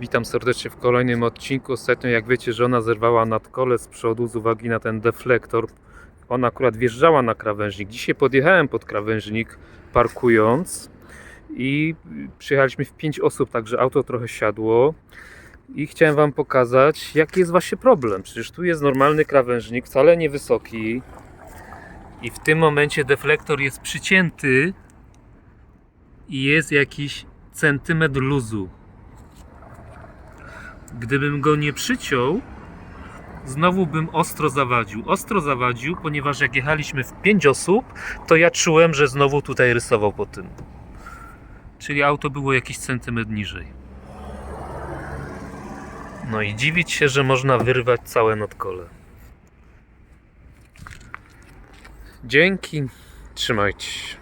Witam serdecznie w kolejnym odcinku. Ostatnio, jak wiecie, żona zerwała nadkole z przodu z uwagi na ten deflektor. Ona akurat wjeżdżała na krawężnik. Dzisiaj podjechałem pod krawężnik parkując i przyjechaliśmy w 5 osób, także auto trochę siadło. I chciałem Wam pokazać, jaki jest właśnie problem. Przecież tu jest normalny krawężnik, wcale niewysoki. I w tym momencie deflektor jest przycięty i jest jakiś centymetr luzu. Gdybym go nie przyciął, znowu bym ostro zawadził. Ostro zawadził, ponieważ jak jechaliśmy w 5 osób, to ja czułem, że znowu tutaj rysował po tym. Czyli auto było jakiś centymetr niżej. No i dziwić się, że można wyrwać całe nadkole. Dzięki. Trzymajcie się.